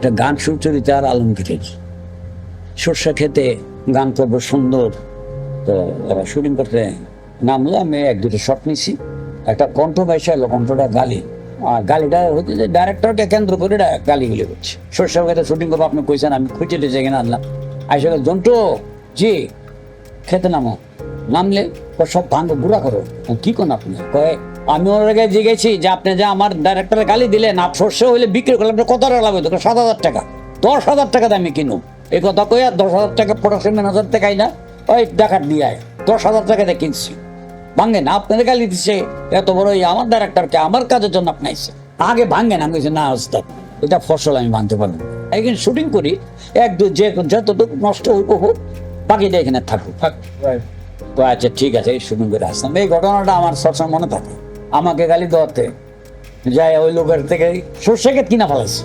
একটা গান সুচরিতা আর আলমগীরের সর্ষে খেতে গান করব সুন্দর। তো ওরা শুটিং করতে নামলো আমি এক দুটো শট নিছি। একটা কণ্ঠ বাইসা এলো কণ্ঠটা গালি। আর গালিটা হচ্ছে যে ডাইরেক্টরকে কেন্দ্র করে এটা গালিগুলি করছে সর্ষে খেতে শুটিং করব, আপনি কইছেন, আমি খুঁজে টেছে এখানে আনলাম। আইসা জন্টু, জি, খেতে নামো। নামলে সব ভাঙ্গ গুড়া করো। কি কোন আপনি? কয়ে আমি আগে জিগেছি যে আপনি যে আমার ডাইরেক্টরে গালি দিলেন আপ সর্ষে হইলে বিক্রি করলাম আপনার কত টাকা লাগবে সাত হাজার টাকা। দশ হাজার টাকা দামে কিনো। এই কথা কয়ে দশ হাজার টাকা প্রোডাকশন ম্যানেজার টাকাই না ওই ডাকাত দিয়ে আয়। দশ হাজার টাকা দিয়ে কিনছি। ভাঙ্গে না আপনাদের গালি দিচ্ছে এত বড় এই আমার ডাইরেক্টরকে আমার কাজের জন্য আপনাইছে আগে ভাঙ্গে না আমি না ওস্তাদ এটা ফসল আমি ভাঙতে পারব। একদিন শুটিং করি এক দু যে যতটুকু নষ্ট হোক হোক বাকিটা এখানে থাকুক। তো আচ্ছা ঠিক আছে এই শুটিং করে আসলাম। এই ঘটনাটা আমার সবসময় মনে থাকে। আমাকে গালি দেওয়াতে যাই ওই লোকের থেকে সর্ষে কিনা ফেলাইছে।